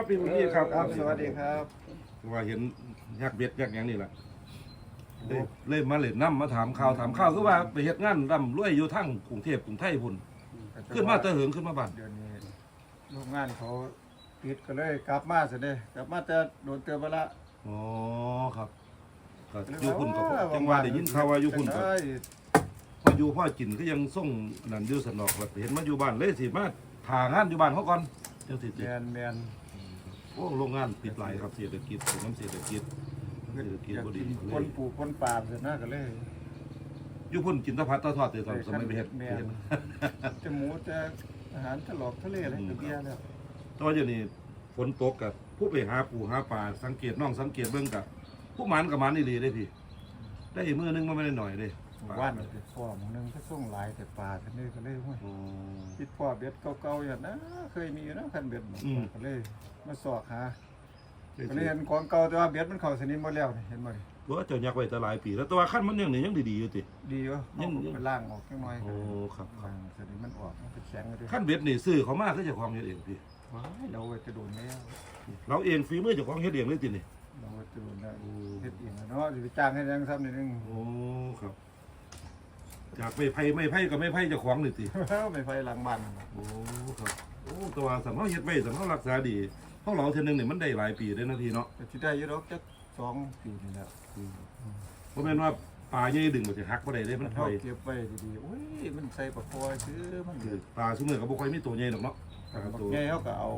ครับพี่บุญพี่ครับครับสวัสดีครับว่าเห็นยักษ์เบ็ดยักษ์หยังนี่แหละเลยเลยมาเล่นน้ำมาถามข่าวถามข่าวคือว่าไปเฮ็ดงานร่ำรวยอยู่ทั้งกรุงเทพกรุงไทยพุ่นขึ้นมาแตะเหิงขึ้นมาบ้านเดี๋ยวนี้โรงงานเขาปิดก็เลยกลับมาสิเด้กลับมาแต่โดนเตือนไปละอ๋อครับก็อยู่พุ่นกับจังหวะได้ยินข่าวว่าอยู่พุ่นกับเอ้ยพ่ออยู่พ่อกินก็ยังส่งนั่นอยู่สนอกแล้วเห็นมาอยู่บ้านเลยสิมาถ่างานอยู่บ้านเขาก่อนจังสิแมตินแมน โอ้โรงงานปิดหลายครับเศรษฐกิจน้ำเศรษฐกิจเศรษฐกิจกบ่ดีกินเลคนยปลูกคนปลาเสร็จนะก็เลยอยู่พุ่นกินแตะพัดแตะทอดแต่ตอนสมัยไปเฮ็ดแมไปนเฮ็ด จะหมูจะอาหารทะลอกทะเลอะไรก็เบี้ยแล้วตอนเดี๋ยวนี้ฝนตกกับผู้ไปหาปูหาปลาสังเกตน้องสังเกตเบิ่งกับผู้หมันกับหมันนี่ดีได้พี่ ได้เมื่อนึงมันไม่ได้หน่อยเลย ด้ว่านไปพ่อหมองนึงก็ส่งหลายแต่ปลาท่านนี้ก็เลยห้วยโอ้คิดพ่อเบ็ดเก่าๆอย่างนะเคยมีอยู่นะคันเบ็ดอืม ก็เลยมาสอกหาก็เลยเห็นของเก่าแต่ว่าเบ็ดมันเข้าสนิมหมดแล้วนี่เห็นบ่นี่ตัวเจ้ายักษ์ไว้แต่หลายปีแล้วแตัวาขั้นมันยังนี่ยังดีๆอยู่ติ ดีอยู่ยัเอางยังไปล่างออกจังหน่อยโอ้ครับครัล่าบงสนิมมันออกมันเป็นแข็งเลยขั้นเบ็ดนี่ซื้อเขามาคือเจ้าของเฮ็ดเองพี่ว้ายเราไว้จะโดนแล้วเราเองฝีมือเจ้าของเฮ็ดเองเลยตินี่ เราไว้จะโดนแล้วโอ้เฮ็ดเองอะเนาะสิไปจ้างให้ยังซ้ำนิดนึง โอ้ครับ จากไม่ไผ่ไม่ไผ่ก็ไม่ไผ่เจ้าของนี่ติไม่ไฟหลังบ้านโอ้ครับโอ้แตัวาสำเฮาเฮ็ดไว้สำเฮารักษาดีเฮาเหลาเทื่อนึงนี่มันได้หลายปีเด้นะพี่เนาะแต่ที่ได้อยุดอกจักสองปีนี่แหละเพราะแม่นว่าปลาใหญ่ดึงมันจะหักบ่ได้เด้มันถเท่าอยเก็บไว้ดีๆโอ้ยมันใส่ปลาคอยซื้อมันคือปลาซุมื้อก็บ่ค่อยมีตัวใหญ่ดอกเนาะปลาบักตัวใหญ่เขาก็เอา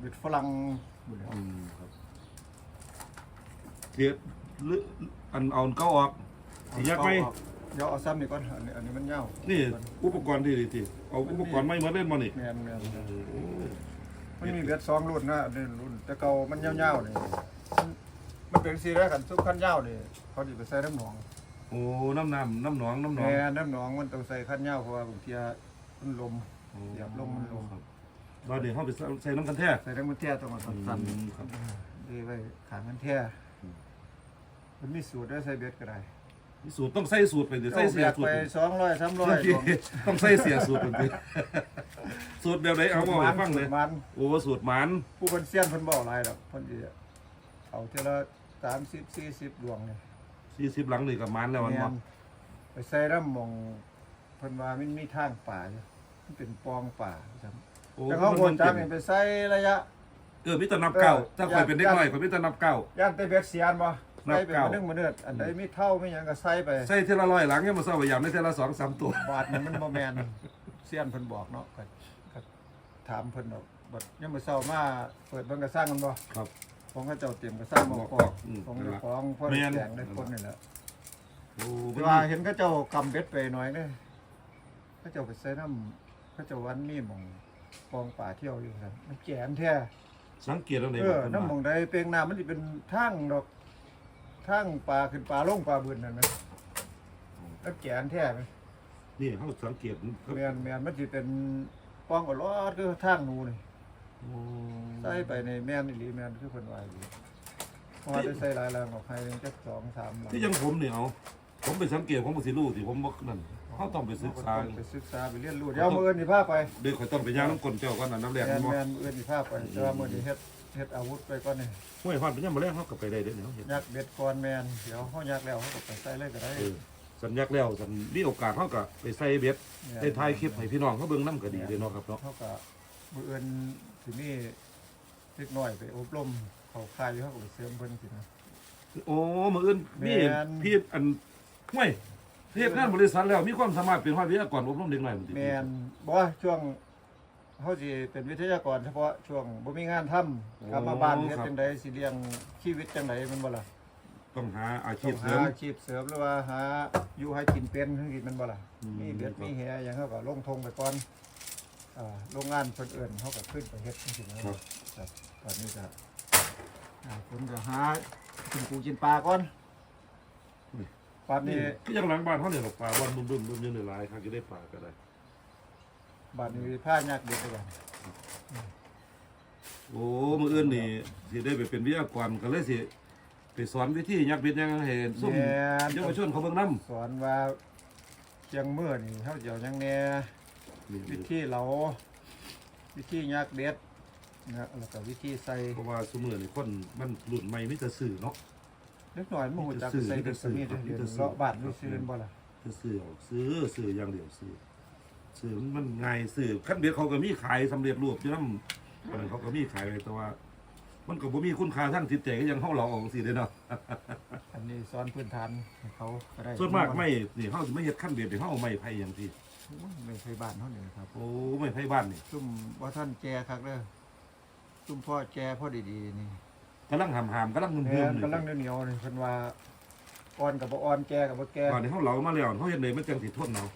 เบ็ดฝรั่งหมดแล้วอืมครับเทียหรืออันเอาเก้าออกสิยักไหมเดี๋ยวเอาซ้ำนี่ก่อนอันนี้อันนี้มันยาวนี่ อุปกรณ์ที่ดีที่เอาอุปกรณ์ไม่มาเล่นมานี่แมนแมนโอ้มันมีเบ็ดสองรุ่นนะอันนี้รุ่นแต่เก่ามันยาวๆนี่มันมันเป็นสีแรกกันซุปขั้นยาวนี่เขาจะไปใส่น้ำหนองโอ้น้ำน้ำน้ำหนองน้ำหนแม่องน้ำหนองมันต้องใส่ขั้นยาวเพราะว่าบางทีมันลมโอ้เหยียบลงมันลงครับตอนนี้เขาไปใส่น้ำกันแท้ใส่น้ำมันแท้ต้องมาสั่นอืมครับๆดีไว้ขางมันแท้มันมีสูตรด้วยใส่เบ็ดก็ได้ สูตรต้องใส่สูตรไปเดี๋ยวใส่เอาเสีแบยกสูตไปรสองร้อยสามร้อยต้องใส่เสียสูตรเป็นไปสูตรแบบไหนเอาบอกให้ฟังเลยมันโอ้สูตรหมันผู้คนเสี้ยนเพิ่นบอกอะไรดอกเพิ่นสิเอาเท่าละสามสิบสี่สิบดวงเนี่ยสี่สิบหลังนี่กับหมันแล้วมันแม่บ่นไปใส่น้ำหมองเพิ่นว่ามันมีทางป่าอยู่มันเป็นปองป่าครับโอ้แต่เขาควรจับมันี่นไปใส่ระยะเออมิตรนับเก้าเออถ้าคอยเป็นเด็กน้อยคอยมิตรนับเก้าย่านไปเบ็ดเสียนบ่ นับใส่ไปเก้ามื้อนึงมื้อเนือดอันใดมีเท่ามีหยังก็ใส่ไปใส่เทละร้อยหลังเนี่ยมาเศร้าพยายามได้เทละสองสามตัว บาทนี่มันบ่แม่นเสียนเพิ่นบอกเนาะก็ก็ถามเพิ่นดอกบัดยามมื้อเช้ามาเปิดเบิ่งก็สร้างมันบ่ครับ ของเขาเจ้าเตรียมก็สร้างหมอกอกอืมของเจ้าของพ่อแม่นแจงได้คนนี่แหละโอ้แต่ว่าเห็นเขาเจ้ากำเบ็ดไปหน่อยเด้เขาเจ้าไปใส่น้ำเขาเจ้าวันมีหม่องปองป่าเที่ยวอยู่ครับมันแก่นแท้ สังเกตตรงไหนเออน้ำหมองใดเปียงน้ำมันสิเป็นทางดอก ทางปลาขึ้นปลาลงปลาบืนนั่นไหมแล้วแกนแท้ไหมนี่เขาสังเกตแมนแมนมันสิเป็นป้องอลอดคือทางหนูนี่โอ้ใส่ไปในแมนอีหลีแมนคือเพิ่นว่าอีหลีเพราะว่าได้ใส่หลายแรงออกให้เป็นจักสองสามหลังที่ยังผมเนี่ยเอาผมไปสังเกตผมก็สิรู้สิผมบอกนั่นเขาต้องไปศึกษาต้องไปศึกษาไปเรียนรู้เดี๋ยวมื้ออื่นสิพาไปเดี๋ยวข่อยต้องไปย่างน้ำกลนเจ้าก่อนนะน้ำแรกแมนนี่บ่แมนมื้ออื่นสิพาไปแต่ว่ามื้อนี้เฮ็ด เฮ็ดอาวุธไปก่อนนี่ห้วยฮอดเป็นยังมาแรกเขาก็ไปได้เด้อเนี่ยเขาเห็นยักเบ็ดก่อนแมนเดี๋ยวเฮายักแล้วเฮาก็ไปใส่เลยก็ได้เออสัญญาแล้วสัญมีโอกาสเขาก็ไปใส่เบ็ดได้ถ่ายคลิปให้พี่น้องเขาเบิ่งน้ำก็ดีเลยเนาะครับเนาะเท่ากับมือเอินสินี่เล็กน้อยไปอบรมเขาคายอยู่เขาก็ไปเสริมเพิ่นสินะ โอ้มื้ออื่นมีแม่น พี่อันห้วยเฮ็ดงานบริษัทแล้วมีความสามารถเป็นวิทยากรอบรมเด็กน้อยมันติแมนบอกว่าช่วง เขาสิเป็นวิทยากรเฉพาะช่วงบ่มีงานทำกลับมาบ้านเฮ็ดจังไดสิเลี้ยงชีวิตจังไดแมันบ่ล่ะต้องหาอาชีต้พองเสริหาม อาชีพเสริมหรือว่าหาอยู่ให้กินเป็นจังซี่แมันบ่ล่ะอืม มีเบ็ดมีแหหยังเขาก็ลงทงไปก่อนอ่าโรงงานเพิ่นเอิ้นเขาก็ขึ้นไปเฮ็ดจังซี่นะครับครับตอนนี้ก็อ่าผมก็หากินปูกินปลาก่อนปลานี่นี้ก็ยังหลังบ้านเขาเนี่ยหรอกปลาวันบึ้มบึ้มบึ้มยังหลายครับจะได้ปลาก็ได้ บาดนี้ผ้ายากเด็ดไปกันโอ้มื้ออื่นนี่สิได้ไปเป็นวิทยากรก็เลยสิไปสอนวิธียักษ์เบ็ดยังให้ซุ่มแม่นเยาวชนเขาเบิ่งนำสอนว่าเชียงเมื่อนี่เขาเจียวหยังแหน่นี่วิธีเหลาวิธียากเด็ดนะแล้วก็วิธีใส่เพราะว่าสมือนี่คนมันรุ่นใหม่มีแต่สื่อเนาะเล็กน้อยมันหัวจักสื่อใส่เป็นสมีดสื่อเดียวสื่อเลาะบาดนี่ซื้อบ่ล่ะจะสื่อออกซื้อสื่ออย่างเดียวสื่อ สื่อมันง่ายสื่อขั้นเดียวเขาก็มีขายสำเร็จรูปอยู่นำเออเขาก็มีขายไว้แต่ว่า มันก็บ่มีคุณค่าทางจิตใจก็ยังเฮาเราออกสิเด้เนาะอันนี้สอนพื้นฐานให้เขาก็ได้ส่วนมากไม่นี่เฮาสิไม่เฮ็ดขั้นเดียวนี่เฮาเอาไม้ไผ่อย่างที่ไม่ใช่บ้านเฮานี่ครับ โอ้ไม้ไผ่บ้านนี่ซุ่มว่าท่านแจคักเด้อซุ่มพ่อแจพ่อดีๆนี่กำลังหามๆกำลังแม่เบิ่มนๆนี่กำลังเหนียวๆนี่เพิ่นว่าอ่อนกับบ่อ่อนแจกับบ่แจตอนนี้เฮาเหลามาแล้วเฮาเฮ็ดได้มันจังสิทนเนาะ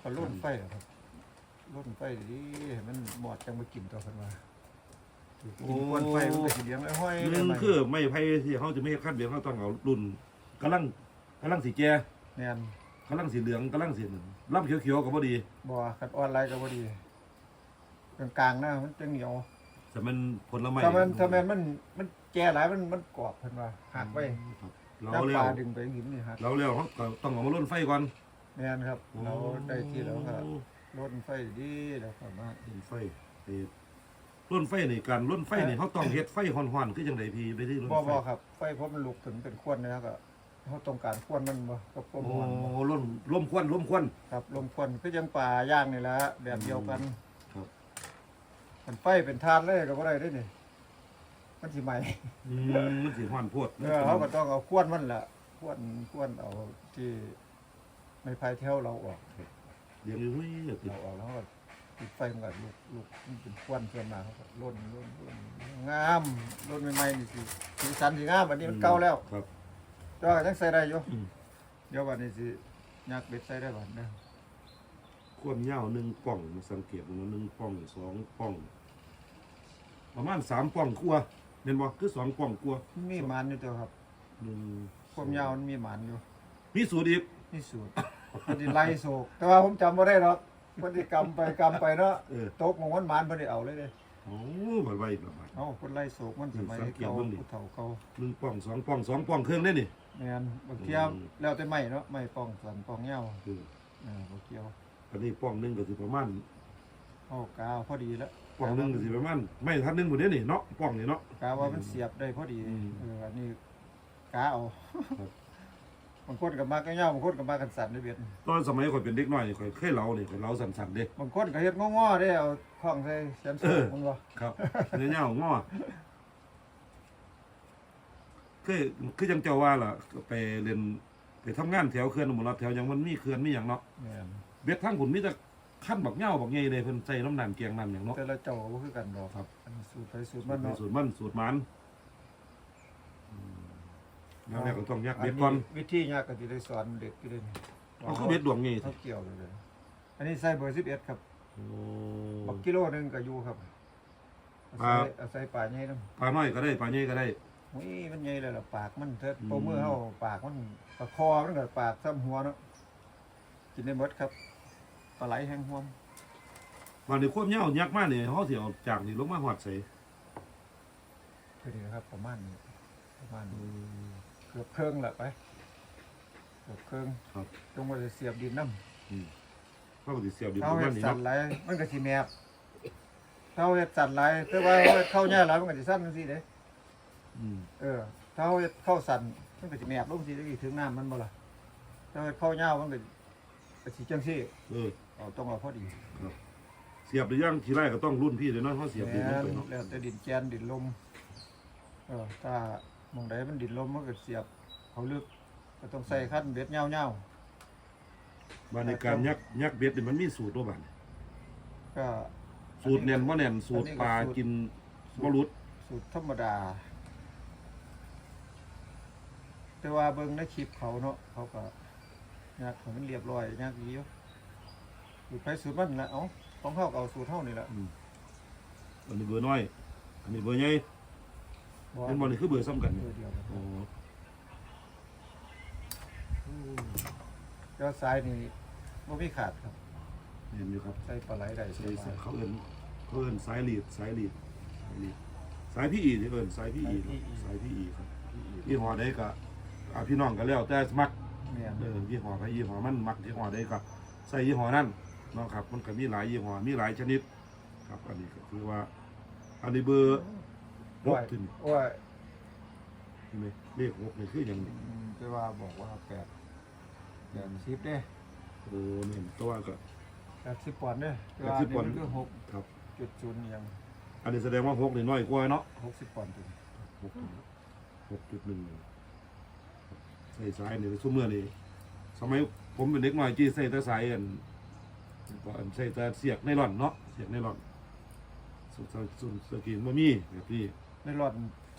เขาก็ล่นไฟอะครับล่นไฟดีๆให้มันหมอดจังมากินตัวเพิ่นว่ากินควันไฟมันก็สิเลี้ยงไอ้ห้อยหนึ่งคือไม้ไผ่ที่เฮาจะไม่เฮ็ดขั้นเดียวเฮาต้องเอารุ่นกำลังกำลังสิแก่แม่นกำลังสีเหลืองกำลังสีนั่นลำเขียวๆก็บ่ดีบ่คันอ่อนไรก็บ่ดีกลางๆนะมันจังเหนียวแต่มันผลไม้ถ้ามันถ้ามันมันมันแก่หลายมันมันกรอบเพิ่นว่าหักไว้ครับเราน้ำแล้ปลาวดึงไปหินนี่หักเราแล้วเขาก็ต้องเอามาล่นไฟก่อน แม่นครับ เราได้ที่แล้วก็ล่นไฟดีแล้วก็มาล่นไฟเอ่อล่นไฟนี่การล่นไฟนี่เขาต้องเฮ็ดไฟฮ้อนๆคือจังไดพี่ไปที่ล่นบ่ไฟบ่ครับไฟเพราะมันลุกถึงเป็นควันแล้วก็เฮาต้องการควันมันบ่กับความโอ้ร้อนบ่ล่นล่มควันล่มควันครับลมควันคือจังป่าย่างนี่แหละแบบเดียวกันครับมันไฟเป็นทานเลยก็บ่ได้เด้นี่มันสิไหมอืมมันสิฮ้อนโพดเออเขาก็ต้องเอาควนมันล่ะควนควนเอาที่ ไม่พายแถวเราออกเดี๋ยวนี้เฮ้ยติดเราออกแล้วก็ปิดไฟมันก็ลุกลุกมันเป็นควันเกินมาเขาก็ล่นล่นล่นงามล่นใหม่ๆนี่สิสีสันสิงามอันนี้มันเก่าแล้วครับแต่ว่าก็ยังใส่ได้อยู่อืมเดี๋ยววันนี้สิยักเบ็ดใส่ได้บัดเด้อความยาวหนึ่งป่องมาสังเกตดูนะหนึ่งป่องสองป่อง ประมาณสามป่องกลัวาเห็นบ่คือสองป่องกลัวามันมีหมันอยู่ตัวครับหนึ่งความยาวมันมีหมันอยู่ มีสูตรอีกนี่สูตร มันสิไล่โศกแต่ว่าผมจำบ่ได้หรอกเพิ่นสิกำไปกำไปเนาะเออ ตกหมองมันหมานเพิ่นได้เอาเลยเด้โอ้บ่ไหวประมาณ เอ้าเพิ่นไล่โศกมันสมัยสังเกตเก่าเบิ่งดิ ผู้เฒ่าเขาหนึ่งป่องสองป่องสองป่องเครื่องได้นี่ แม่นบางเที่ยอืม แล้วแต่ไม้เนาะไม้ป้องสันป้องเหย้าคือเออบ่เกี่ยวอันนี้ป่องหนึ่งก็สิประมาณเอากาวพอดีแล้วป่องหนึ่งก็สิประมาณไม่ทันหนึ่งหมดเด้นี่เนาะป่องนี่เนาะ กาว่ามันเสียบได้พอดีอืม เอออันนี้กาเอาครั บบางคนก็มาก็เหย้าบางคนก็มากันสั่นได้เบ็ดตอนสมัยข่อยเป็นเด็กน้อยนี่ข่อยเคยเล่านี่ข่อยเล่าสั่นๆเด้บางคนก็เฮ็ดง้อๆได้เอาข้องใส่แซมซุงมันบ่ครับเนื้อเน่างอคือคือจังเจ้าว่าล่ะไปเรียนไปทำงานแถวเขื่อนหมู่รัฐแถวหยังมันมีเขื่อนมีหยังเนาะแม่นเบ็ดทั้งผุนมีแต่ขั้นบักเหย้าบักใหญ่เลยเพิ่นใส่น้ำน้ำเกียงน้ำหยังเนาะ แต่ละเจ้าก็บ่คือกันดอกครับ อันนี้สูตรไปสูตรมันเนาะ สูตรมันสูตรมันอืม แล้วแรกก็ต้องยักเบ็ดก่อนวิธียากก็สิได้สอนเด็กอยู่เด้นี่เอาคือเบ็ดดวงใหญ่เขาเกี่ยวเลย อันนี้ใส่เบอร์11ครับโอ้ บักกิโลหนึงก็อยู่ครับเอาครัใส่บเอาใส่ปลาใหญ่นำปลาน้อยก็ได้ปลาใหญ่ก็ได้ อุ้ยมันใหญ่เลยล่ะปากมันเถิดอืมโปมือเฮาปากมันปากคอมันก็ปากซ้ำหัวเนาะกินได้หมดครับปลาไหลแห้งหวมวันนี้ควบเหย้ายักมากนี่เขาสิเอาจากนี่ลงมาหอดใส่คือนี่นะครับประมาณนี้ประมาณนี้เกือบเครื่องละไปเกือบเครื่องครับตรงว่าจะเสียบดินน้ำเขาก็สิเสียบดินเท้าประเฮ็มาณดนี้สั่เนาะนไหลายมันก็สิแมบเท้าเฮ็ดสั่นไหลายแต่ว่าเฮ็ดเข้าแย่หลายมันก็สิสั้นจังซี่เด้อืมเออเท้าเฮ็ดเข้าสั่นมันก็สิแมบลงสิได้ถึงน้ำมันบ่ล่ะเท้าเฮ็ดเข้ายาวมันก็ก็สิจังซี่เออ เอาต้องเอาพอดีเสียบหรือยังทีแรกก็ต้องรุ่นพี่เลยเนาะเขาเสียบดินลงไปเนาะแม่นแล้วแต่ดินแกนดินลมเออถ้า มองใดมันดินลมมันก็เสียบเขาลึกก็ต้องใส่ขั้นเบ็ดเงาบานในการยักยักเบ็ดนี่มันมีสูตรตัวบานๆก็สูตรแน่นว่าแน่นสูตรปลากินบ่รุดสูตรธรรมดา แต่ว่าเบิ่งในคลิปเขาเนาะเขาก็ยักให้มันเรียบร้อยยักดีอยู่สูตรไปสูตรมันแหละเอ้าของเขาก็เอาสูตรเท่านี่แหละอันนี้เบอร์น้อย อันนี้เบอร์ใหญ่บ่ เป็นบอลนี่คือเบอร์ซ้ำกันเบนี่อร์เดียวกัน โอ้เจ้าซ้ายนี่บ่มีขาดครับเห็นอยู่ครับใส่ปลาไหลได้สใช่บายเขาเอินเขาเอินสายลีดสายลีดสายลีดสายพี่อีที่เอินสายพี่อีครับสายพี่อีครับยี่ห้อใดก็อ่าพี่น้องก็แล้วแต่มักแม่นเออยี่ห้อไปยี่ห้อมันมักยี่ห้อใดก็ใส่ยี่ห้อนั้นเนาะครับ มันก็มีหลายยี่ห้อมีหลายชนิด ครับ อันนี้ก็คือว่า อันนี้เบอร์ หกถึงโอ้ยใช่ไหมเลขหกนี่คืออย่างนี้อืมแต่ว่าบอกว่าแปดแปดสิบเด้โอ้เนี่ยตัวก็ แปดสิบปอนด์เด้แต่แปดว่าสินี่บปอนด์มันคือหกครับ จุดศูนย์ยังอันนี้แสดงว่าหกนี่น้อยกว่าเนาะหกสิบปอนด์ถึงหกหกจุดหนึ่งใส่สายนี่ซุ้มเมื่อนี่สมัยผมเป็นเด็กน้อยจีใส่แต่สายอันก็อันใส่แต่เสียกไนลอนเนาะเสียกไนลอนสุดสุดสกินบ่มีแบบนี้ ในหลอด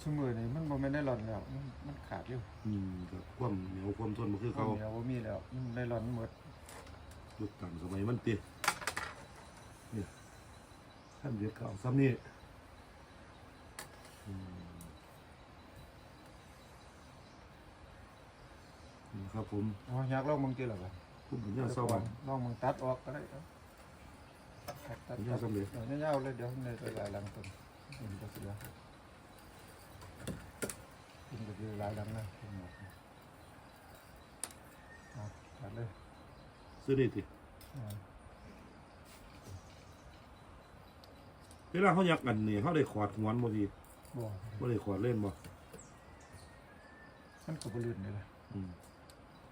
สมือนี่มันบ่แม่นในหลอดแล้วมันมันขาดอยู่อืมกับความเหนียวความทนมันคือเขาเขาเหนียวบ่มีแล้วมันในหลอดมันหมดยุคต่างสมัยมันตินี่ท่านเรียกเขาซ้ำนี่อืมนี่ครับผมอ๋ออยากลองมึงติล่ะบ่ผมเป็นยาสวรรค์ลองมึงตัดออกก็ได้ครับตัดตัดยาสำเร็จเดี๋ยวยาวๆเลยเดี๋ยวในตัวหลายหลังต้นมันก็สิเหลือ มันก็สิหลายหลังนะทั้งหมดเอาตัดเลยซื้อนี่ติอ่าเวลาเขาอยากกันนี่เขาได้ขอดหวนบ่ดีบ่บ่ได้ขอดเล่นบ่มันก็บ่ลื่นนี่ล่ะอืม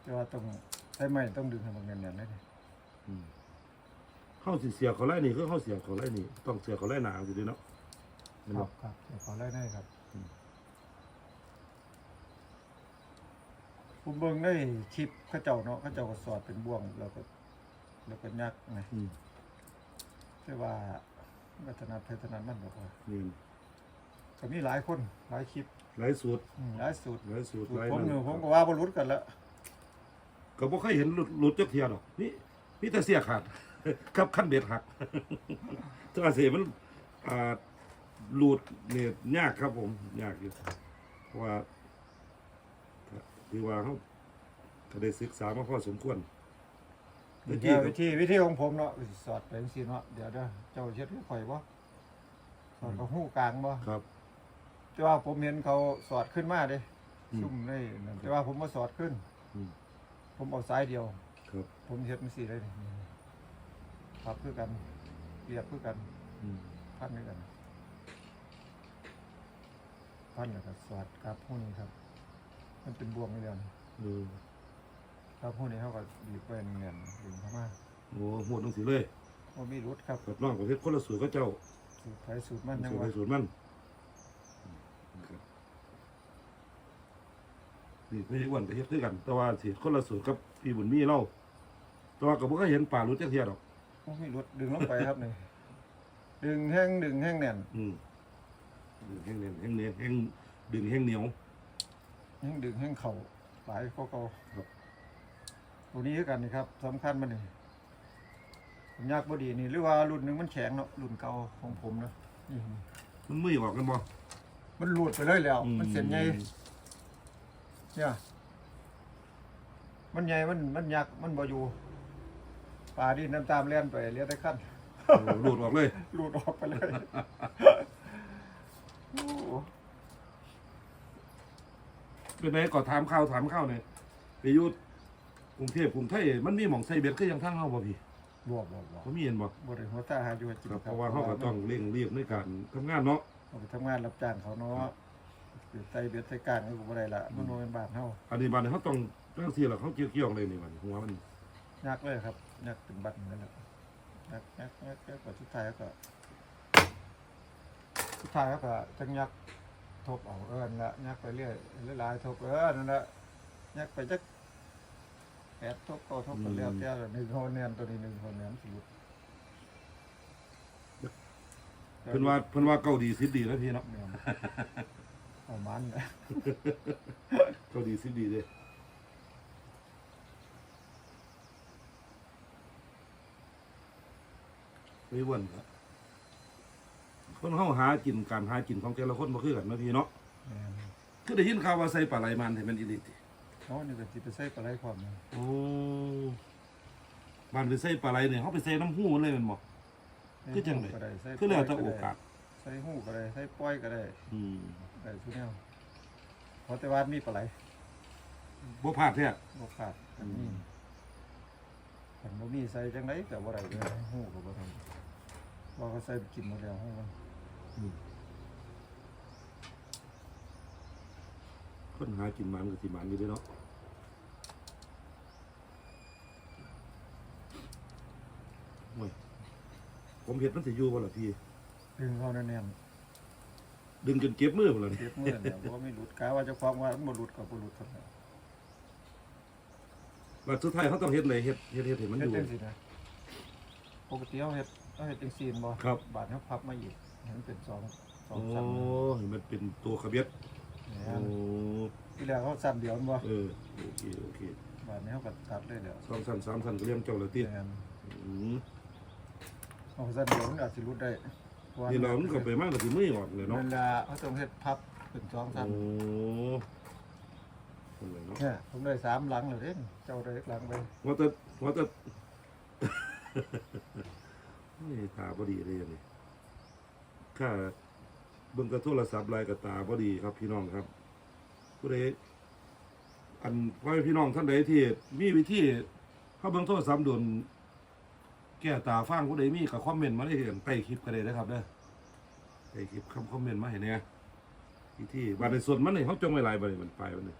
แต่ว่าต้องใช้ไม้ต้องดึงให้มันแน่นๆเลยดิอืมเข้าสิเสียเขาไล่นี่คือเข้าเสียเขาไล่นี่ต้องเสียเขาไล่หนาสิเด้เนาะแม่นครับ่บครับเดี๋ยวขอไล่ได้ครับ อืม ผมเบิ่งได้คลิปเขาเจ้าเนาะเขาเจ้าก็สอดเป็นบ่วงแล้วก็ แล้วก็ยักไงอืมแต่ว่าวัฒนธรรมไทยถนัดมันบอกว่านี่ก็มีหลายคนหลายคลิปหลายสูตรอืมหลายสูตรหลายสูตรสูตหรลายผมนั่นอยู่ผมก็ว่าบ่รู้กันแล้วก็บ่เคยเห็นหลุดหลุดจักเทียดอกนี่มีแต่เสียขาดกับขั้นเบ็ดหักถ้าเสียมันอ่าหลุดเนี่ยยากครับผม ยากอยู่เพราะว่า ก็คือว่าเขาก็ได้ศึกษามาพอสมควรวิเมื่อธีกี้วิธีวิธีของผมเนาะสอดไปจังซี่เนาะเดี๋ยวเด้อเจ้าเฮ็ดให้ข่อยบ่สอดกับหูกลางบ่ครับ แต่ว่าผมเห็นเขาสอดขึ้นมาเด้อืม ซุ่มในนั่นแต่ว่าผมบ่สอดขึ้น อืมผมเอาซ้ายเดียว ครับผมเฮ็ดจังซี่เลยนี่พับคือกันเรียบคือกันอืมพันด้วยกันพันแล้วก็สอดครับหูนี้ครับ มันเป็นบ่วงนี่เดียวนี่เออครับหูนี้เขาก็บีบไปเงินดึงเข้ามาโอ้โหดจังสิเลยบ่มีรุดครับกับน้องกับเฮ็ดคนละสูตรก็เจ้าสูตรไผสูตรมันยังสูตรว่า ไปสูตรมันครับนี่ไม่ใช่อ้วนก็เฮ็ดคือกัน แต่ว่าสิคนละสูตรกับพี่บุญมีเล่าแต่ว่าก็บ่เคยเห็นป่ารู้จักเทียดอกบ่มีรุดดึงลงไปครับนี่ ดึงแห้งดึงแห้งแน่น อืมดึงแห้งเนียนแห้งเนียนแห้งดึงแห้งเหนียว แห้งดึงแห้งเข่าหลายก็เก่าครับตัวนี้คือกันนี่ครับสำคัญมันนี่ผมยากบ่ดีนี่หรือว่ารุ่นหนึงมันแข็งเนาะรุ่นเก่าของผมเนาะนี่มันมือออกกันบ่มันหลุดไปเลยแล้ว มันเส้นใหญ่เนี่ยมันใหญ่มันมันยักษ์มันบ่อยู่ปลาดินน้ำตามเลียนไปเลียนได้ขั้นโอ้หลุดออกเลยหลุดออกไปเลยโอ้ เป็นไงก็ถามข้าวถามข้าวเนี่ยไปอยุทกรุงเทพกรุงไทยมันมีหม่องใส่เบ็ดคือยังทางเฮาบ่พี่บวกบวกบวกบ่มีเห็นบ่บริหัวตาหาอยู่ให้กินครับเพราะว่าเฮาก็ต้องเร่งรีบในการทำงานเนาะ เอาไปทำงานรับจ้างเขาเนาะใส่เบ็ดใส่การก็บ่ได้ละมันโนเป็นบ้านเฮาอันนี้บัดนี้เขาต้องจังซี่ล่ะเขาเกี่ยวๆเลยนี่บัดนี้หัวมันยักษ์เลยครับยักษ์เป็นบัตรนั่นแหละยักษ์ยักษ์ยักษ์ยักษ์กว่าสุดท้ายก็สุดท้ายก็จังยักษ์ ทบเอาเอิ้นละยักษ์ไปเรื่อยหลายๆทบเอิ้นนั่นแหละยักษ์ไปจักแปดทบเก้าทบก็แล้วแต่ละหนึ่งโฮเนียนตัวนี้หนึ่งโฮเนียนสิหลุดเพิ่นว่าเพิ่นว่าเกาดีสิดีแล้วพี่เนาะแม่นเอามันนะเกาดีสิดีเด้ไม่อ้วนครับ คนเฮาหากินการหากินของแต่ละคนบ่คือกันเนาะพี่เนาะแม่นคือได้ยินข่าวว่าใส่ปลาไหลมันให้มันอีหลีติเนาะนี่ก็สิไปใส่ปลาไหลความนะโอ้บ้านไปใส่ปลาไหลเนี่ยเขาไปใส่น้ำหูเลยแมันบ่ คือจังได๋ ก็ได้ใส่คือแล้วแต่ปโอล่ยกาสใส่หูก็ได้ใส่ปล่อยก็ได้อืมได้ทุกแนวเพราะแต่ว่ามีปลาไหลบ่พลาดแท้บ่ขาดกันอืมีมกันบ่มีใส่จังไดก็บ่ได้เลยหูก็บ่ทำว่าเขาใส่กินหมดแล้วหูมันอืม คนหากินมันกับสีมันอยู่ด้วยเนาะโอ้ยผมเห็ดมันสิอยู่บ่ล่ะพี่ ดึงเข้าแน่นดึงจนเก็บมือบ่ล่ะนเก็บมือเนี่ยเพราะไม่หลุดกาว่าจะฟ้าของว่ามันหลุดกับบ่หลุดครับว่าสุดท้ายเขาต้องเห็ดเลยเห็ดเห็ดเห็ดมันอดยู่ปกติเฮาเห็ดเฮาเห็ดจังซีนบ่ครับ บาดเขาพับมาอีก ให้มันเป็นสองสอโอ้งชั้นให้มันเป็นตัวขะเบียดแม่โอ้นที่แรกเขาสั้นเดียวมันบ่เออ โอเค โอเคบาดนี้เฮาก็ตัดเลยเดี๋ยวสองสั้นสามสั้นก็เลี้ยงเจ้าละติแม่นอืมเอาสั้นเดียวมันอาจสิหลุดได้พะว่นี่เรามันก็ไปมากกับสิมือออกเลยเนาะนั่นล่ะเขาต้องเฮ็ดพับเป็นสองชั้นโอ้เป็นไรเนาะ เนี่ยผมได้สามหลังแล้วเด้งเจ้าได้หลังไปว่าแต่ว่าแต่ นี่ตาพอดีเลยอันนี่ ข้าเบิ่งกระโทรศัพท์ไลน์กับตาพอดีครับพี่น้องครับผู้ใดอันว่าพี่น้องท่านใดที่มีวิธีเข้าเบิ่งโทรศัพท์โดนแก้ตาฟังผู้ใดมีกับคอมเมนต์มาได้เห็นใต้คลิปก็ได้นะครับเด้อใต้คลิปคำคอมเมนต์มาให้เนี่ยวิธีบาดในส่วนมันนี่เขาจงไว้หลายบาดนี่มันไปมันนี่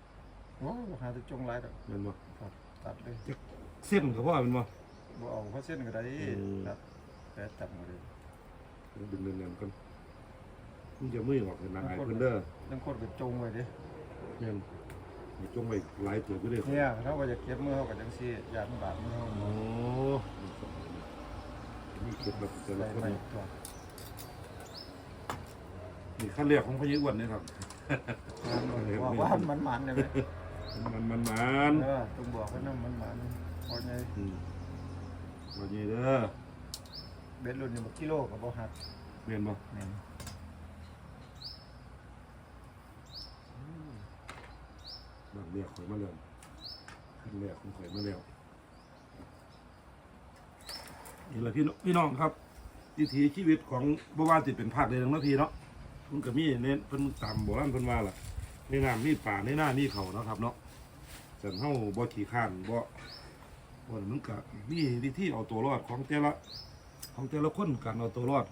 โอ้หาแตะจงหลายดอกแม่นบ่ครับตัดเลยเส้นก็พอแม่นบ่ บ่เอาเพราะเส้นก็ได้อืม ตัดแต่จับมาเลย ดึงเงินๆกัน มึงจะมือออกเห็นหนังไอ้เพิ่นเด้อต้องคนก็จงไว้ดิแม่นให้จงไว้หลายตัวก็ได้เนี่ยเขาก็จะเก็บมือเขาก็จังซี่ยานบาดมือเขาโอ้นี่เก็บแบบแต่ละใส่คนไว้นี่ตัวนี่ขั้นแรกของพระยิ่อ้วนนี่ครับ ว่าว่ามันมันๆได้ไหมมันมันมันเออต้องบอกว่าน้ำมันมันพอไงอืมวันนี้เด้อเบ็ดรุ่นนี่บ่กิโลก็บ่หัก เรียนบ่นี่ บางเรียกข่อยมาแล้วขั้นแรกของข่อยมาแล้วนี่แหละพี่น้องพี่น้องครับวิถีชีวิตของบ่ว่าสิเป็นภาคใดทั้งนั้นพี่เนาะมันก็มีเน้นเพิ่นตามโบราณเพิ่นว่าล่ะในน้ำมีป่าในหน้ามีเขาเนาะครับเนาะสันเฮาบ่ขี้ข้านบ่บ่มันก็มีวิธีเอาตัวรอดของแต่ละของแต่ละคนการเอาตัวรอด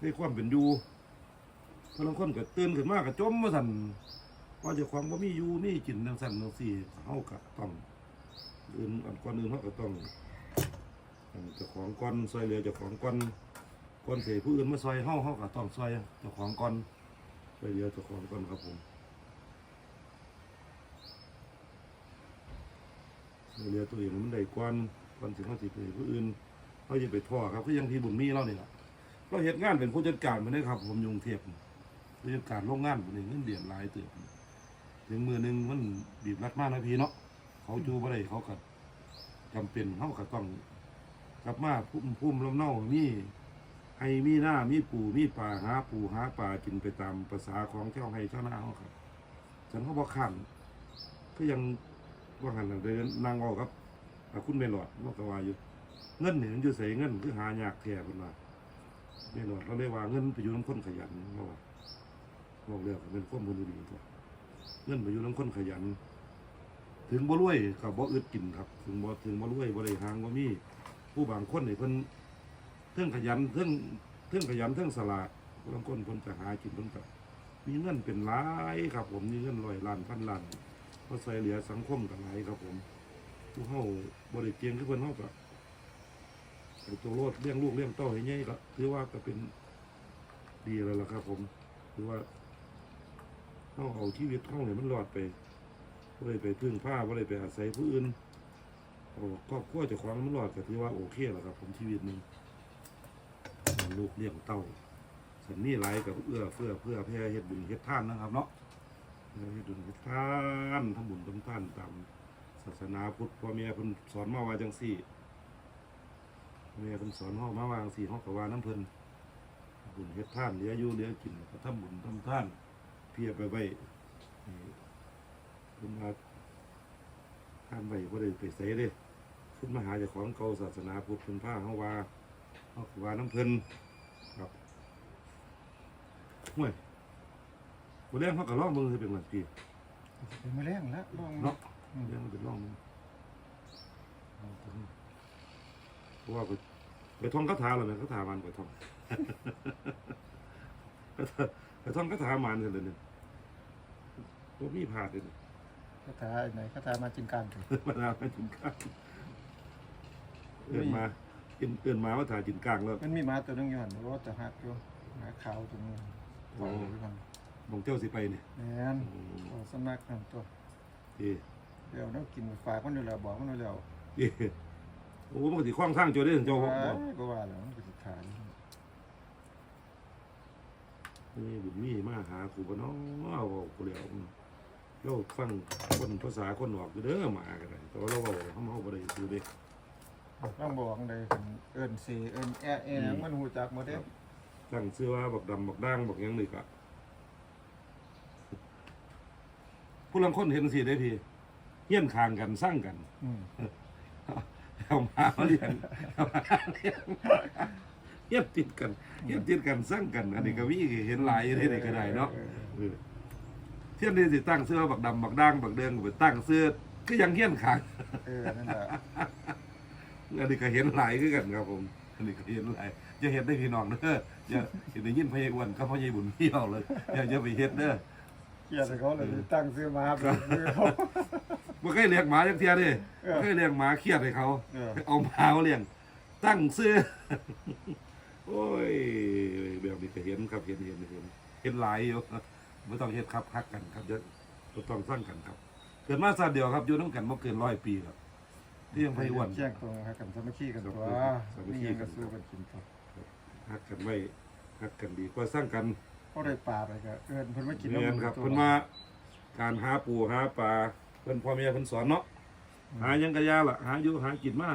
ในความเป็นอยู่แต่ละคนก็ตื่นขึ้นมาก็จมว่าซั่น ว่าจ้าของบ่มีอยู่มีกินจังซั่นจังซี่เฮาก็ต้องอื่นอันก่อนอื่นเฮาก็ต้องเจ้าของก่อนซอยเหลือเจ้าของก่อนก่อนเสียผู้อื่นมาซอยเฮาเฮาก็ต้องซอยเจ้าของก่อนซอยเหลือเจ้าของก่อนครับผมเหลือตัวเองมันได้ก่อนก่อนสิเฮาสิไปผู้อื่นเฮาจะไปท่อครับคือยังที่บุญมีเราเนี่ล่ะเราเฮ็ดงานเป็นผู้จัดการมาได้ครับ ผมยงเทพผู้จัดการโรงงานบ่ได้เงินเดือนหลายเติบ ถึงมือหนึ่งมันบีบรัดมากนะพี่เนาะเขาจูบ่ได้เขาก็จำเป็นเฮาก็ต้องกลับมาพุ่มพุ่มลำเน่ามีไห้มีหน้ามีปูมีป่าหาปูหาป่ากินไปตามภาษาของเจ้าไห้เจ้าหน้าเขาครับฉันก็บอกขันก็ยังว่าหันเดินนางเอาครับอ่คุณเมลอดว่ากว่าอยู่เงินเนี่ยมันอยู่ใส่เงินคือหายากแท้คนว่าเมลอดเราเรียกว่าเงินไปอยู่น้ำคนขยันเราว่าบอกเรียกเป็นข้อมูลดีๆตัว เงินไปอยู่น้ำคนขยัน ถึงบ่รวยกับบ่อึดกินครับ ถึงบ่ถึงบ่รวยบ่ได้หางบ่มี ผู้บางคนนี่เพิ่นเทิงขยันเทิงเทิงขยันเทิงสลาดบางคนเพิ่นจะหากินเพิ่นก็มีเงินเป็นหลายครับ ผมมีเงินร้อยล้านพันล้านเพราะใส่เหลือสังคมกันหลายครับ ผม ผู้เฮาบ่ได้เก่งคือเพิ่นเฮาก็ไอ้ตัวโลดเลี้ยงลูกเลี้ยงเต้าให้ใหญ่ก็ถือว่าก็เป็นดีแล้วล่ะครับ ผมถือว่า เฮาเอาชีวิตเฮาเนี่ยมันรอดไปบ่ได้ไปพึ่งพาบ่ได้ไปอาศัยผู้อื่นโอ้ครอบครัวเจะคว้าของมันรอดก็ถือว่าโอเคแล้วครับ ผมชีวิตหนึ่งลูกเลี้ยงเต้าสันนี่ไรกับเอื้อเฟื้อเพื่อแพ่เฮ็ดบุญเฮ็ดท่านนะครับ เนาะเฮ็ดบุญเฮ็ดท่านทำบุญทำท่านตามศาสนาพุทธพ่อแม่เพิ่นสอนมาว่าจังซี่แม่เพิ่นสอนเฮามาว่าจังซี่เฮาก็ว่าน้ำเพิ่นบุญเฮ็ดท่านเหลืออยู่เหลือกินก็ทำบุญทำท่าน พียไปไว้ให้เพิ่นว่าทานไว้บ่ได้ไปไสเด้ขึ้นมาหาเจ้าของเก่าศาสนาพุทธเป็นผ้าเฮาว่าเฮาคือว่าน้ำเพิ่นครับห่วยบ่เลี้ยงเฮาก็ลองเบิ่งสิเป็นว่าพี่เป็นไม่แรงแล้วลองเนาะอืมเลี้ยงมันเป็นลองเบิ่งเอาเถอะเพราะว่าไปไปท่องคาถาแล้วแม่คาถามันไปท่องไปท่องคาถามันกันเลยเนี่ย บ่มีผาดเลยนะคาถาไหนคาถามาจินการถึงมานาวมาจินกลางเอื่นมาเอื่นเอื่นมาว่าถ่ายจินกลางแล้วมันมีหมาตัวหนึงอยู่หั่นรถจะหักอยู่หมาขาวตัวนึงโอ้ปล่อยไว้ก่อนมองเจ้าสิไปเนี่ยแม่นโอ้สำนักนั่นตัวเอ้ยเดี๋ยวน้ำกินฝากมันอยู่แล้วบอกมันอยู่แล้วเอ้ยโอ้มันก็สิคว้างทางโจได้ถึงเจ้าบ่ว่าบ่ก็ว่าแล้วมันก็สิขายนี่บุญมีมาหากูบ่เนาะเอาเว้ากูแล้ว เราฟังคนภาษาคนออกอยู่เด้อมาก็ได้แต่ว่าเราเว้าเฮาเฮาบ่ได้ซื้อเด้ต้องบอกเลยเพิ่นเอิ้นเสเอิ้นแอะแอะหยังมันฮู้จักหมดเด้ตั้งชื่อว่าบักดำบักด่างบักหยังนี่ก็ผู้ลังคนเห็นสิได้พี่เฮี้ยนคางกันสร้างกันอืมเอามาเลี้ยงเอามาเลี้ยงเย็บติดกันเย็บติดกันสร้างกัน อันนี้ก็มีเห็นหลายที่ไหนก็ได้เนาะเออ เที่ยนนี่สิตั้งเสื้อบักดำบักด่างบักเดิงก็ไปตั้งเสื้อก็ยังเฮี้ยนขางเออนั่นแหละอันนี้ก็เห็นหลายคือกันครับผมอันนี้ก็เห็นหลายอย่าเห็นได้พี่น้องเด้ออย่าอย่าได้ยินพยาอ้วนกับพยาบุญเที่ยวเลยอย่าอย่าไปเฮ็ดเด้อเกลียดให้เขาเลยตั้งซื้อมาเป็นซื้อเขาบ่เคยเลี้ยงหมาจักเที่ยเด้เออบ่เคยเลี้ยงหมาเครียดให้เขา เออเอาหมามาเลี้ยงตั้งซื้อโอ้ยแบบนี้ก็เห็นครับเห็นเห็นเห็นเห็นหลายอยู่ ไม่ต้องเฮ็ดครับฮักกันครับเดี๋ยวบ่ต้องสร้างกันครับ เกิดมาซาเดียวครับอยู่น้ำกันบ่เกินร้อยปีครับที่ยังพยอ้วนเที่ยงตรงให้กันสามัคคีกันตัวสามัคคีนี่กัยังนก็สู้กันกินครับฮักกันไว้ฮักกันดีกว่าสร้างกันเขาได้ปลาไปก็เอิ้นเพิ่นมากินเรียนครับเพิ่นมาการหาปูหาปลาเพิ่นพ่อแม่เพิ่นสอนเนาะหาหยังกะยาล่ะหาอยู่หากินมา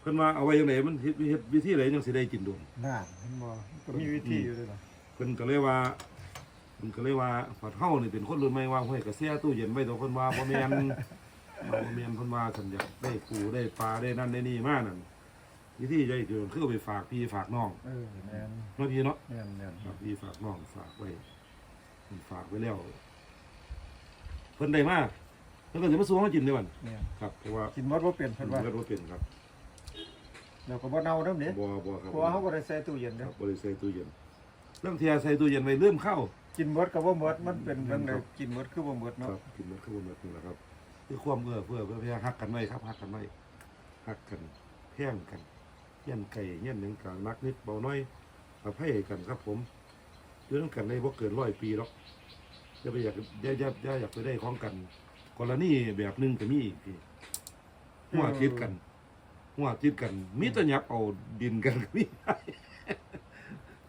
เพิ่นว่าเอาไว้จังไดมันเฮ็ดเฮ็ดวิธีใดจังสิได้กินโดนน่าเห็นบ่ก็มีวิธีอยู่ด้วยล่ะเพิ่นก็เลยว่า เพิ่นก็เลยว่าผัดเฮานี่เป็นคนรุ่นใหม่ว่าห้วยกระเสียตู้เย็นไว้ตัวเพิ่นว่าบ่แม่นบ่แม่นเพิ่นว่าฉันอยากได้ปูได้ปลาได้นั่นได้นี่มานั่นวิธีใหญ่คือคือเอาไปฝากพี่ฝากน้องเออแม่นเนาะพี่เนาะแม่นแม่นฝากพี่ฝากน้องฝากไว้เพิ่นฝากไว้แล้วเพิ่นได้มาเพิ่นก็สิมาสู้เฮากินได้วันแม่นครับเพราะว่ากินหมดบ่เป็นเพิ่เพิ่นนว่าก็บ่เป็นครับแล้วก็บ่เน่าเด้อนี่บ่บ่ครับเพราะว่าเขาบ่ได้ใส่ตู้เย็นคเด้รัอบบ่ได้ใส่ตู้เย็นเรื่องเทียใส่ตู้เย็นไว้ลืมเข้า กินหมดก็บ่หมดมันเป็นเรื่องใดกินหมดคือบ่หมดคเนาะรับกินมันคือบ่หมดนี่แหละครับคือความเอื้อเพื่อเพื่อเพื่อฮักกันไว้ครับฮักกันไว้ฮักกันแพ่งกันเงี้ยนไก่เงี้ยนหนึงกลางนักนิดเบาน้อยอภัยกันครับผมอยู่นำกันได้บ่เกินร้อยปีหรอกอย่าไปอยากอย่าอย่าอย่าอยากไปได้ของกันกรณีแบบหนึงก็มีอีกพี่หัวคิดกันหัวคิดกันมีแต่ยับเอาดินกันก็มี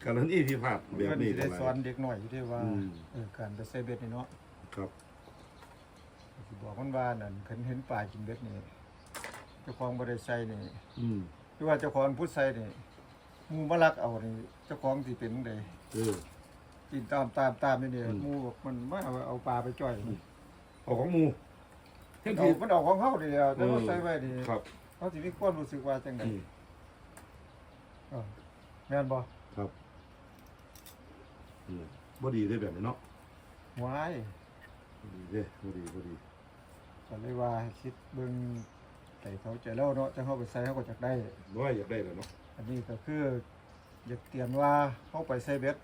กรณีพิพาทแบบเพิ่นนี้สิได้หลายสอนเด็กน้อยอยู่ด้วยว่าอืมเออการไปใส่เบ็ดนี่เนาะครับสิบอกมันว่านั่นเพิ่นเห็นปลากินเบ็ดนี่เจ้าของบ่ได้ใส่นี่อืมคือว่าเจ้าของผู้ใส่นี่หมู่มาลักเอานี่เจ้าของสิเป็นจังไดเออกินตามตามตามนี่นี่อืมหมู่บอกมันมาเอาเอาปลาไปจ่อยนี่เอาของหมูเท่นเอาทีมันเอาของเฮานี่แหล้วแต่ว่าใส่ไว้นี่ครับเขาสิมีความรู้สึกว่าจังไดอืมเออแม่นบ่ครับ อืมบ่ดีได้แบบนี้เนาะวายบ่ดีเด้บ่ดีบ่ดีก็เลยว่าให้คิดเบิ่งใจเขาใจเราเนาะจังเฮาไปใส่เฮาก็จักได้ น้อยอยากได้แล้วเนาะอันนี้ก็คืออยากเตือนว่าเขาไปใส่เบ็ด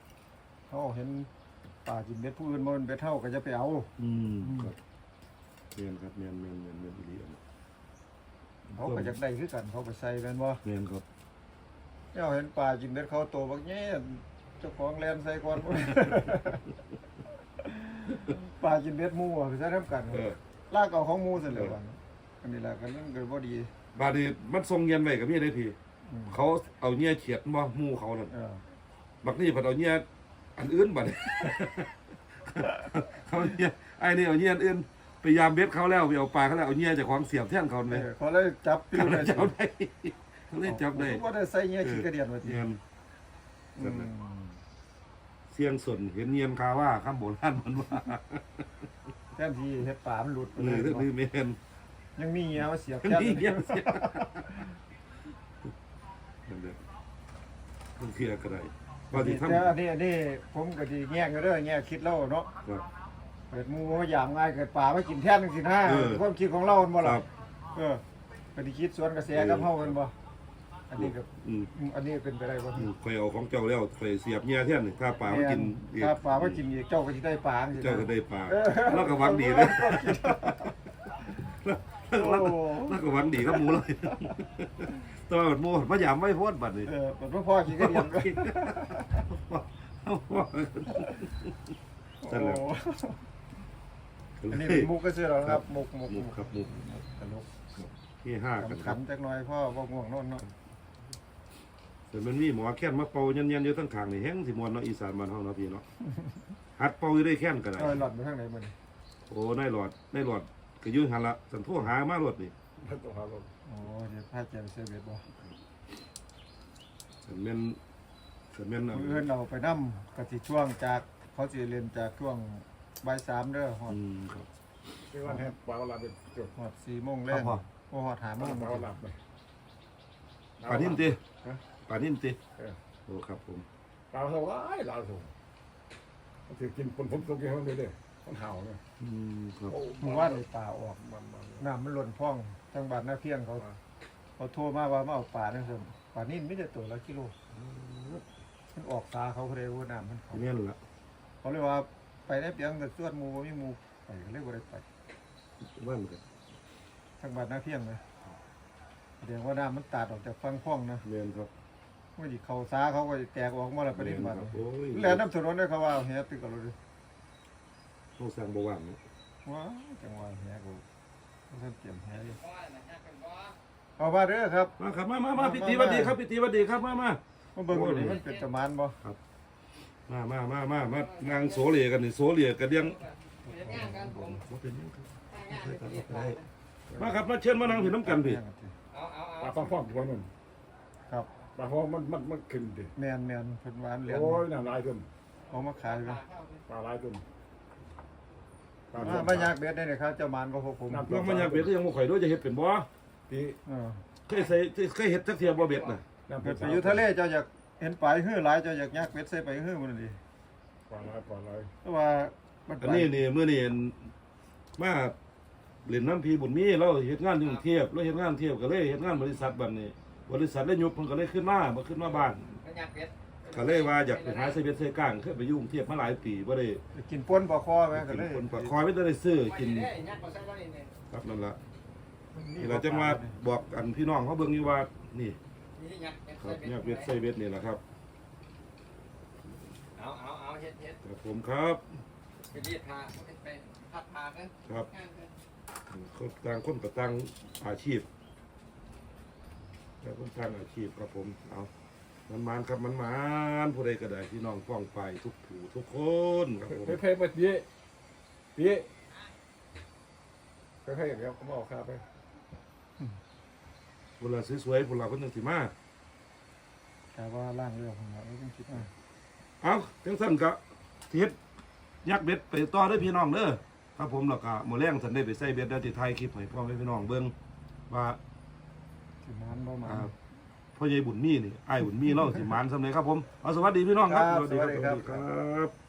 เขาเห็นป่ากินเบ็ดผู้อื่นมันเบ็ดเท่าก็จะไปเอา อืมอืม ครับแม่นครับแม่นแม่นแม่นแม่นอีหลีอันนี้เขาก็อยากได้คือกันเขาไปใส่แม่นบ่แม่นครับ เจ้าเห็นป่ากินเบ็ดเขาโตบักแง่ เจ้าของแลนใส่ก่อนป่ากินเบ็ดหมู่อะคือใส่น้ำกันเออ ลากเอาของหมู่เสร็จแล้ววันอันนี้แหละก็เรื่องเกิดบ่ดี บาดนี้มันทรงเงียนไว้กับมีได้ทีอืม เขาเอาเงี้ยเขียดบ่หมู่เขานั่นเออบักนี่เพิ่นเอาเงี้ยอันอื่นบัดนี้ เขาเงี้ยไอ้นี่เอาเงี้ยอันอื่นพยายามเบ็ดเขาแล้วไปเอาปลาเขาแล้วเอาเงี้ยจากของเสียบแท่นเขาเอเลยอเขาเลยจับปิ้วเขาเลเลยยจับได้เขาเลยจับได้บ่ได้ใส่เงี้ยขี้กระเดียนว่าติเงียนอืมเสียงสนเห็นเงียนคาว่าข้ามโบราณมันว่าแทนที่เฮ็ดป่ามันหลุดไปเลเลยยเรื่องนี้เมนยังมีเงี้ยมาเสียบอันแทนนี้เงียนเสียนั่นเด้อมันเคลียร์กันได้ว่าที่ทำแต่อันนี้อันนี้ผมก็สิแง่งอยู่เด้อแง่คิดแล้วเนาะครับเกิดหมูว่าอย่างง่ายเกิดป่ามากินแท่นจังซี่นะเออ ความคิดของเรามันบ่คล่ะรับ เออก็สิคิดสวนกระแสกับเฮาแมันบ่ อันนี้ก็อืมอืมอันนี้เป็นไปได้บ่อืมข่อยเอาของเจ้าแล้วข่อยเสียบเมียแท่นนี่ถ้าปลามากินอีกถ้าปลามากินอีกเจ้าก็สิได้ปลาจังซี่นะเจ้าก็ได้ปลาเออแล้วก็หวังดีเลยแล้วโอ้แล้วก็แล้วก็หวังดีกับหมูเลยแตัวาหมูพยายามไม่โพดบัดนี้ เออบัดบ่พ่อกินก็เดียวก็นั่นแหละ โอ้อันนี้เป็นมุกก็ซื้อแล้วครับมุกมุกมุกครับมุกตลกที่ห้ากันคขรับำๆจักหน่อยพ่อบ่ง่วงนอนเนาะ แต่มันมีหมอแค้นมาเป่าเย็นๆอยู่ทั้งข้างนี่แห้งสิมวนเนาะอีสานบ้านเฮาเนาะพี่เนาะ หัดเป่าอยู่ได้แค้นก็ได้ เออหลอดไปทางไหนมื้อนี้โอ้นายหลอดนายหลอดก็อยืนหันละสันโทรหามารถนี่ท่านต้องหาเราโอ้เดี๋ยวพาแกไปเซเว่นบ่สันแม่นสันแม่นเอามื้ออื่นเราไปนำก็สิช่วงจากเขาสิเรียนจากช่วงบ่าย3เด้อฮอดอืมครับที่ว่าแทนปลาลาเป็นจุดฮอด4โมงแลงครับพ่อโอ้ฮอด5โมปลางปลาลาไปปลานิ่มติฮะ ปลานิ่มติเออ โอ้ครับผมปลาเท่าไรลาสูงมันถือกินปนผมตรงนี้มันเลยเด้มันเห่าเนี่ยอืมครับเมื่อวานนี่ปลาออกมันมันน้ำมันล้นพ่องทางบ้านนาเพียงเขาเขาโทรมาว่ามาเอาปลานั่นซั่นปลานิ่มมีแต่ตัวละกิโลมันออกตาเขาก็เลยว่าน้ำมันเขาแม่นละเขาเลยว่าไปได้เพียงแต่ส่วนหมูบ่มีหมูไปก็เลยบ่ได้ไปว่านกันทางบ้านนาเพียงเลยแสดงว่าน้ำมันตัดออกจากฟังพ่องนะแม่นครับ เมื่อที่เขาซาเขาก็แตกออกมาแล้วไปเล่นบ้านครับโอ้ยแล้วน้ำถนนเนี่ยเขาว่าเอาแหตึกกันเลยต้องสั่งบ่ว่างเนาะว้าจังหวะแหกูท่านเตรียมแหอยู่เอามาเด้อครับมาครับมามามาพิธีหวัดดีครับพิธีหวัดดีครับมามามาเบิ่งดูนี่มันเป็นตะมานบ่มามามามา มานางโสเหลียกันนี่โสเหลียกันเดียงบ่เป็นหยังครับมาครับมาเชิญมานั่งพี่น้ำกันพี่ปลาฟ้องฟ้องตัวนึงครับ ปลาฟ้องมันมันมันขึ้นดิแมนแมนเพิ่นหวานเหรียญโอ้ยน่าลายตัวเอามาขายกันปลาลายตัวมามาอยากเบ็ดได้เลยครับเจ้ามานก็พวกผมลองมาอยากเบ็ดก็ยังบ่ข่อยด้วยจะเฮ็ดเป็นบ่ตีเออเคยใส่เคยเฮ็ดจักเทียบ่เบ็ดน่ะเบ็ดไปอยู่ทะเลเจ้าอยากเห็นปลายหื้อหลายเจ้าอยากยากเบ็ดใส่ไปหื้อมันดีปลาลายปลาลายเพราะว่ามันอันนี้นี่มื้อนี้มาเล่นน้ำพีบุญมีเราเฮ็ดงานอยู่กรุงเทพเราเฮ็ดงานเที่ยวก็เลยเฮ็ดงานบริษัทบัดนี้ บริษัทได้ยุบเพิ่นก็เลยขึ้นมาบ่ขึ้นมาบ้านก็เลยว่าอยากไปหาใส่เบ็ดใส่ก้างเคยไปอยู่กรุงเทพมาหลายปีบ่ได้ไปกินป่นปลาคอไหมก็กินเลยคนปากคอยไม่ได้ซื้อกินครับนั่นล่ะนี่เราจะมาบอกอันพี่น้องเขาเบิ่งอยู่ว่านี่ครับเนี่ยเบ็ดใส่เบ็ดนี่แหละครับเอาเอาเอาเฮ็ดเฮ็ดครับผมครับไปรีดผ้าไปพัดผ้ากันครับคนต่างคนกับต่างอาชีพ แต่คนต่างอาชีพครับผมเอามันมานครับมันมานผู้ใดก็ได้พี่น้องป้องไปทุกผู้ทุกคนครับผม เพ่เพ่ไปตีตีเพ่เพ่เดี๋ยวเขาบอกข้าไปเวลาสวยๆพวกเราคนจังสิมาแต่ว่าล่างเรือของเราไม่ต้องคิดว่าเอาจังสั้นก็สิเฮ็ดยักเบ็ดไปต่อเด้อพี่น้องเด้อครับผมแล้วก็มื้อแรงสันได้ไปใส่เบ็ดแล้วสิถ่ายคลิปให้พ่อแม่พี่น้องเบิ่งว่า สิมานบ่มา อ่าพ่อใหญ่บุญมีนี่ไอ้ายบุญมีเล่าสิหมานสำเร็จครับผมเอาสวัสดีพี่น้องครับครับสวัสดีครับครับ